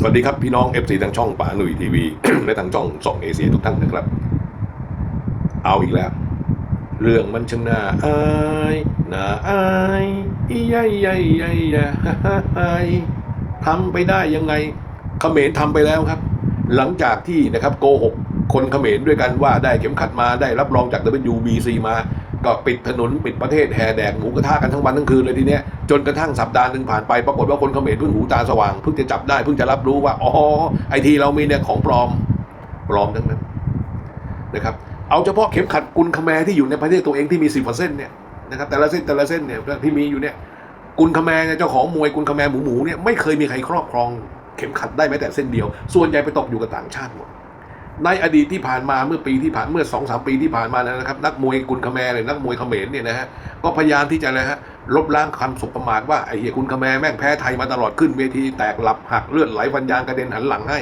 สวัสดีครับพี่น้อง FC ทางช่องป่าหนุ่ยทีวีและทางช่องส่องเอเชียทุกท่านนะครับ เอาอีกแล้ว เรื่องมันช่างน่าอายน่าอายอียยยยยยฮายทำไปได้ยังไงเขมรทำไปแล้วครับ หลังจากที่นะครับโกหกคนเขมรด้วยกันว่าได้เข็มขัดมาได้รับรองจาก WBC มา ก็ปิดถนนปิดประเทศแห่แดกหมูกระทะกันทั้งวันทั้งคืนเลยทีเนี้ยจนกระทั่งสัปดาห์หนึ่งผ่านไปปรากฏว่าคนเขมรเพิ่งหูตาสว่างเพิ่งจะจับได้เพิ่งจะรับรู้ว่าอ๋อไอทีเรามีเนี่ยของปลอมปลอมทั้งนั้นนะครับเอาเฉพาะเข็มขัดกุลคแมรที่อยู่ในประเทศตัวเองที่มีสิบเปอร์เซ็นต์เนี่ยนะครับแต่ละเส้นแต่ละเส้นเนี่ยที่มีอยู่เนี่ยกุลคแมรเนี่ยเจ้าของมวยกุลคแมรหมูหมูเนี่ยไม่เคยมีใครครอบครอง เข็มขัดได้แม้แต่เส้นเดียว ส่วนใหญ่ไปตกอยู่กับต่างชาติหมด ในอดีตที่ผ่านมาเมื่อปีที่ผ่านเมื่อสองสามปีที่ผ่านมานะครับนักมวยกุลคแมร์เลยนักมวยเขมรเนี่ยนะฮะก็พยายามที่จะนะฮะลบล้างคำสุประมาทว่าไอ้เหี้ยกุลคแมร์แม่งแพ้ไทยมาตลอดขึ้นเวทีแตกหลับหักเลือดไหลฟันยางกระเด็นหันหลังให้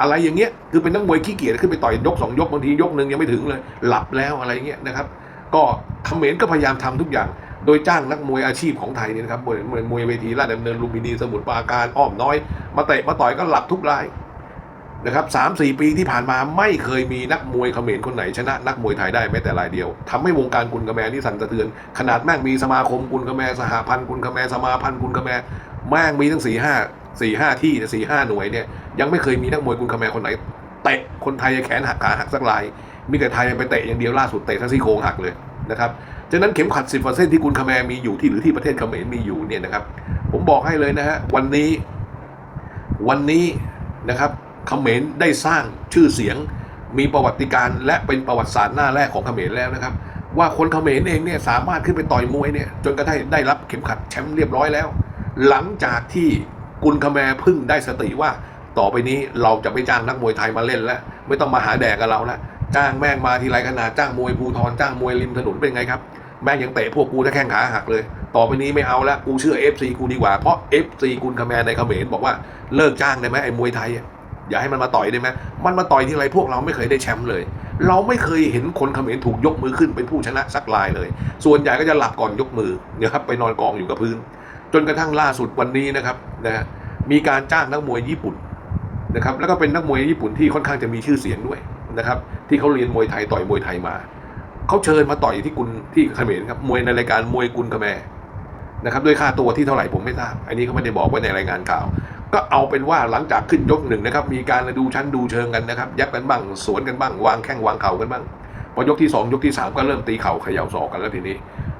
อะไรอย่างเงี้ยคือเป็นนักมวยขี้เกียจขึ้นไปต่อยยกสองยกบางทียกหนึ่งยังไม่ถึงเลย หลับแล้วอะไรเงี้ยนะครับ ก็เขมรก็พยายามทำทุกอย่างโดยจ้างนักมวยอาชีพของไทยเนี่ยนะครับมวยมวยมวยเวทีราชดำเนินลุมพินีสมุทรปราการอ้อมน้อย มาเตะมาต่อยก็หลับทุกราย นะครับสามสี่ปีที่ผ่านมาไม่เคยมีนักมวยเขมรคนไหนชนะนักมวยไทยได้แม้แต่รายเดียวทำให้วงการกุลกระแมนี่สั่นสะเทือน ขนาดแม่งมีสมาคมกุลกระแมสหพันธ์กุลกระแมสมาพันธ์กุลกระแมแม่งมีทั้งสี่ห้าสี่ห้าที่สี่ห้าหน่วยเนี่ยยังไม่เคยมีนักมวยกุลกระแมคนไหนเตะคนไทยแขนหักขาหักสักลายมีแต่ไทยไปเตะอย่างเดียวล่าสุดเตะทั้งซี่โครงหักเลยนะครับฉะนั้นเข็มขัดสิบเปอร์เซ็นที่กุลคาแมมีอยู่ที่หรือที่ประเทศเขมรมีอยู่เนี่ยนะครับ ผมบอกให้เลยนะฮะวันนี้วันนี้นะครับ เขมรได้สร้างชื่อเสียง มีประวัติการและเป็นประวัติศาสตร์หน้าแรกของเขมรแล้วนะครับ ว่าคนเขมรเองเนี่ยสามารถขึ้นไปต่อยมวยเนี่ยจนกระทั่งได้รับเข็มขัดแชมป์เรียบร้อยแล้ว หลังจากที่กุลคแมรพึ่งได้สติว่าต่อไปนี้เราจะไม่จ้างนักมวยไทยมาเล่นแล้ว ไม่ต้องมาหาแดกกับเราแล้วจ้างแม่งมาทีไรขนาดจ้างมวยภูทรจ้างมวยริมถนนเป็นไงครับ แม่งยังเตะพวกกูถ้าแข้งขาหักเลย ต่อไปนี้ไม่เอาละกูเชื่อ FC กูดีกว่าเพราะ FC กุลคแมรในเขมรบอกว่าเลิกจ้างได้ไหมไอ้มวยไทย อย่าให้มันมาต่อยได้ไหมมันมาต่อยที่ไรพวกเราไม่เคยได้แชมป์เลย เราไม่เคยเห็นคนเขมรถูกยกมือขึ้นเป็นผู้ชนะสักรายเลย ส่วนใหญ่ก็จะหลับก่อนยกมือนะครับไปนอนกองอยู่กับพื้น จนกระทั่งล่าสุดวันนี้นะครับนะฮะมีการจ้างนักมวยญี่ปุ่นนะครับแล้วก็เป็นนักมวยญี่ปุ่นที่ค่อนข้างจะมีชื่อเสียงด้วยนะครับที่เขาเรียนมวยไทยต่อยมวยไทยมาเขาเชิญมาต่อยที่กุลที่เขมรครับมวยในรายการมวยกุลเขมนะครับด้วยค่าตัวที่เท่าไหร่ผมไม่ทราบ อันนี้เขาไม่ได้บอกไว้ในรายงานข่าว ก็เอาเป็นว่าหลังจากขึ้นยกหนึ่งนะครับ มีการดูชั้นดูเชิงกันนะครับ ยับกันบ้าง สวนกันบ้าง วางแข้งวางเข่ากันบ้าง พอยกที่สองยกที่สามก็เริ่มตีเข่าเขย่าศอกกันแล้วทีนี้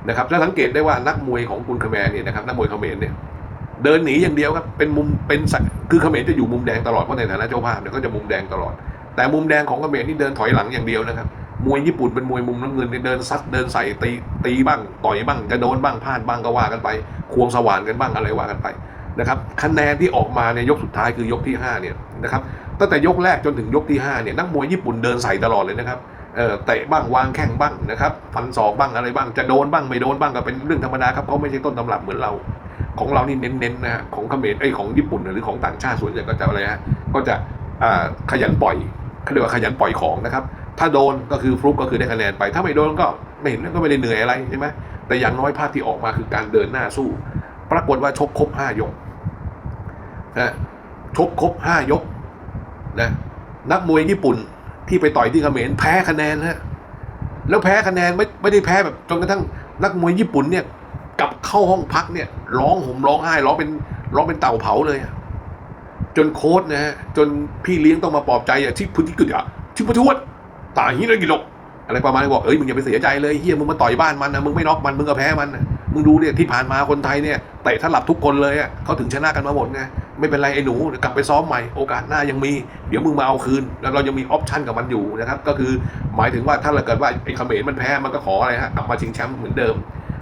นะครับถ้าสังเกตได้ว่านักมวยของกุลเขมรเนี่ยนะครับนักมวยเขมรเนี่ยเดินหนีอย่างเดียวครับ เป็นมุม เป็นสัตว์คือเขมรจะอยู่มุมแดงตลอด เพราะในฐานะเจ้าภาพเนี่ยก็จะมุมแดงตลอด แต่มุมแดงของเขมรนี่เดินถอยหลังอย่างเดียวนะครับ มวยญี่ปุ่นเป็นมวยมุมน้ำเงินเนี่ยเดินซัดเดินใส่ตีตีบ้าง ต่อยบ้าง จะโดนบ้างพลาดบ้างก็ว่ากันไป ควงสว่านกันบ้างอะไรว่ากันไป นะครับคะแนนที่ออกมาในยยกสุดท้ายคือยกที่5เนี่ยนะครับตั้งแต่ยกแรกจนถึงยกที่5เนี่ยนักมวยญี่ปุ่นเดินใส่ตลอดเลยนะครับเออเตะบ้างวางแข้งบ้างนะครับฟันศอกบ้างอะไรบ้างจะโดนบ้างไม่โดนบ้างก็เป็นเรื่องธรรมดาครับเขาไม่ใช่ต้นตำรับเหมือนเรา ของเรานี่เน้นๆนะฮะของเขมรไอ้ของญี่ปุ่นหรือของต่างชาติส่วนใหญ่ก็จะอะไรฮะก็จะขยันปล่อยเขาเรียกว่าขยันปล่อยของนะครับถ้าโดนก็คือฟลุกก็คือได้คะแนนไป ถ้าไม่โดนก็ไม่เห็นก็ไม่ได้เหนื่อยอะไรใช่ไหมแต่อย่างน้อยภาพที่ออกมาคือการเดินหน้าสู้ ปรากฏว่าชกครบห้ายกนะชกครบห้ายกนะนักมวยญี่ปุ่นที่ไปต่อยที่เขมรแพ้คะแนนฮะแล้วแพ้คะแนนไม่ไม่ได้แพ้แบบจนกระทั่งนักมวยญี่ปุ่นเนี่ยกลับเข้าห้องพักเนี่ย ร้องห่มร้องไห้ร้องเป็นร้องเป็นเต่าเผาเลยจนโค้ชนะฮะจนพี่เลี้ยงต้องมาปลอบใจอะที่พุทธิกุฎอะที่พุทธวดตายฮีเลยกิโลอะไรประมาณนี้บอกเอ้ยมึงอย่าไปเสียใจเลยเฮียมึงมาต่อยบ้านมันนะมึงไม่น็อกมันมึงก็แพ้มันนะ มึงดูเนี่ยที่ผ่านมาคนไทยเนี่ยเตะถ้าหลับทุกคนเลยอะเขาถึงชนะกันมาหมดไงไม่เป็นไรไอ้หนูกลับไปซ้อมใหม่โอกาสหน้ายังมี เดี๋ยวมึงมาเอาคืน แล้วเรายังมีออปชันกับมันอยู่นะครับ ก็คือหมายถึงว่าถ้าเราเกิดว่าไอ้เขมรมันแพ้มันก็ขออะไรฮะกลับมาชิงแชมป์เหมือนเดิม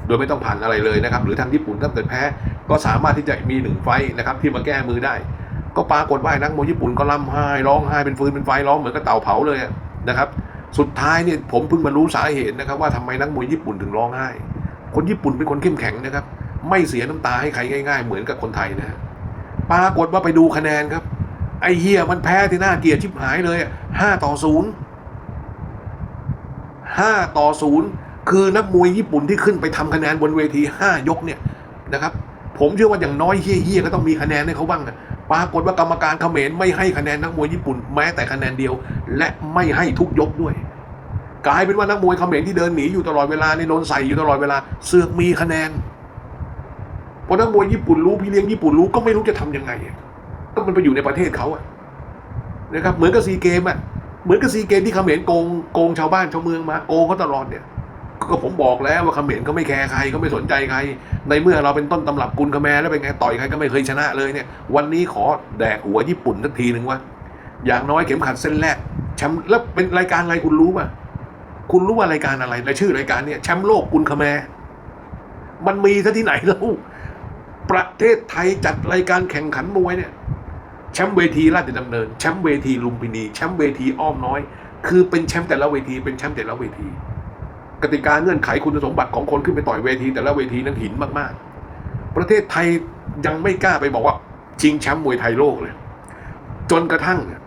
โดยไม่ต้องผ่านอะไรเลยนะครับ หรือทางญี่ปุ่นถ้าเกิดแพ้ ก็สามารถที่จะมีหนึ่งไฟนะครับที่มาแก้มือได้ ก็ปรากฏว่านักมวยญี่ปุ่นก็ร่ำไห้ร้องไห้เป็นฟืนเป็นไฟร้องเหมือนกับเต่าเผาเลยนะครับ สุดท้ายเนี่ยผมเพิ่งมารู้สาเหตุนะครับว่าทำไมนักมวยญี่ปุ่นถึงร้องไห้ คนญี่ปุ่นเป็นคนเข้มแข็งนะครับ ไม่เสียน้ำตาให้ใครง่ายๆ เหมือนกับคนไทยนะฮะปรากฏว่าไปดูคะแนนครับ ไอเฮียมันแพ้ที่หน้าเกียดชิบหายเลยห้าต่อศูนย์ห้าต่อศูนย์คือนักมวยญี่ปุ่นที่ขึ้นไปทำคะแนนบนเวทีห้ายกเนี่ยนะครับ ผมเชื่อว่าอย่างน้อยเฮี้ยๆก็ต้องมีคะแนนให้เขาบ้างอะปรากฏว่ากรรมการเขมรไม่ให้คะแนนนักมวยญี่ปุ่น แม้แต่คะแนนเดียว และไม่ให้ทุกยกด้วย กลายเป็นว่านักมวยเขมรที่เดินหนีอยู่ตลอดเวลาในโดนใส่อยู่ตลอดเวลาเสือกมีคะแนนพอนักมวยญี่ปุ่นรู้พี่เลี้ยงญี่ปุ่นรู้ก็ไม่รู้จะทำยังไงก็มันไปอยู่ในประเทศเขาอะนะครับเหมือนกับซีเกมอะเหมือนกับซีเกมที่เขมรโกงโกงชาวบ้านชาวเมืองมาโกงเขาตลอดเนี่ยก็ผมบอกแล้วว่าเขมรเขาไม่แคร์ใครเขาไม่สนใจใคร ในเมื่อเราเป็นต้นตำรับกุลคแมรแล้วเป็นไงต่อยใครก็ไม่เคยชนะเลยเนี่ย วันนี้ขอแดกหัวญี่ปุ่นสักทีหนึ่งว่าอย่างน้อยเข็มขัดเส้นแรกแชมป์แล้วเป็นรายการอะไรคุณรู้ป่ะ คุณรู้ว่ารายการอะไรในชื่อรายการเนี่ยแชมป์โลกกุลคแมมันมีซะที่ไหนแล้วประเทศไทยจัดรายการแข่งขันมวยเนี่ยแชมป์เวทีราชดำเนินแชมป์เวทีลุมพินีแชมป์เวทีอ้อมน้อย คือเป็นแชมป์แต่ละเวทีเป็นแชมป์แต่ละเวที กติกาเงื่อนไขคุณสมบัติของคนขึ้นไปต่อยเวที แต่ละเวทีนั้นหินมากๆ ประเทศไทยยังไม่กล้าไปบอกว่าชิงแชมป์มวยไทยโลกเลย จนกระทั่งเนี่ย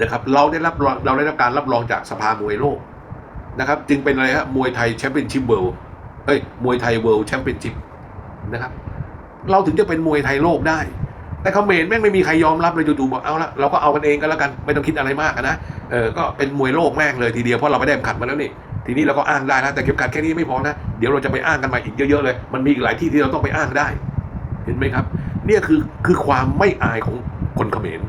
นะครับเราได้รับเราได้รับการรับรองจากสภามวยโลก นะครับ จึงเป็นอะไรฮะมวยไทยแชมเปี้ยนชิพเวิลด์เอ้ยมวยไทยเวิลด์แชมเปี้ยนชิพนะครับ เราถึงจะเป็นมวยไทยโลกได้ แต่เขมรแม่งไม่มีใครยอมรับเลยจู่ๆบอกเอาละเราก็เอากันเองก็แล้วกันไม่ต้องคิดอะไรมากนะเออก็เป็นมวยโลกแม่งเลยทีเดียวเพราะเราไม่ได้เข็มขัดมาแล้วนี่ทีนี้เราก็อ้างได้นะแต่เข็มขัดแค่นี้ไม่พอนะเดี๋ยวเราจะไปอ้างกันมาอีกเยอะๆเลย มันมีอีกหลายที่ที่เราต้องไปอ้างได้ เห็นไหมครับ เนี่ยคือคือความไม่อายของคนเขมร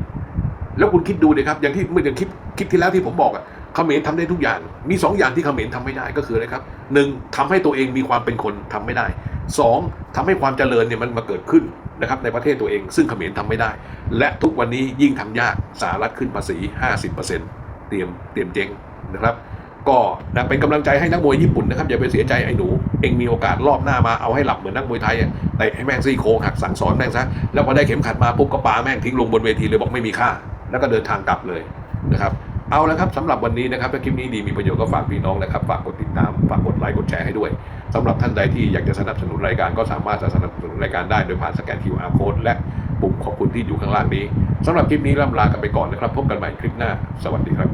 แล้วคุณคิดดูดิครับ อย่างที่เมื่ออย่างคลิปคลิปที่แล้วที่ผมบอกอะ เขมรทำได้ทุกอย่าง มีสองอย่างที่เขมรทำไม่ได้ก็คืออะไรครับหนึ่งทำให้ตัวเองมีความเป็นคนทำไม่ได้สองทำให้ความเจริญเนี่ยมันมาเกิดขึ้นนะครับในประเทศตัวเอง ซึ่งเขมรทำไม่ได้ และทุกวันนี้ยิ่งทำยากสหรัฐขึ้นภาษี 50%เตรียมเตรียมเจ๊งนะครับ ก็นะเป็นกำลังใจให้นักมวยญี่ปุ่นนะครับอย่าไปเสียใจไอ้หนู เองมีโอกาสรอบหน้ามาเอาให้หลับเหมือนนักมวยไทยอะเตะให้แม่งซี่โครงหักสั่งสอนแม่งซะแล้วพอได้เข็มขัดมาปุ๊บก็ปาแม่งทิ้งลงบนเวทีเลยบอกไม่มีค่า แล้วก็เดินทางกลับเลยนะครับ เอาละครับสำหรับวันนี้นะครับถ้าคลิปนี้ดีมีประโยชน์ก็ฝากพี่น้องนะครับฝากกดติดตามฝากกดไลค์กดแชร์ให้ด้วยสำหรับท่านใดที่อยากจะสนับสนุนรายการก็สามารถจะสนับสนุนรายการได้โดยผ่านสแกน QR code และปุ่มขอบคุณที่อยู่ข้างล่างนี้สำหรับคลิปนี้ล่ำลากันไปก่อนนะครับ พบกันใหม่คลิปหน้า สวัสดีครับ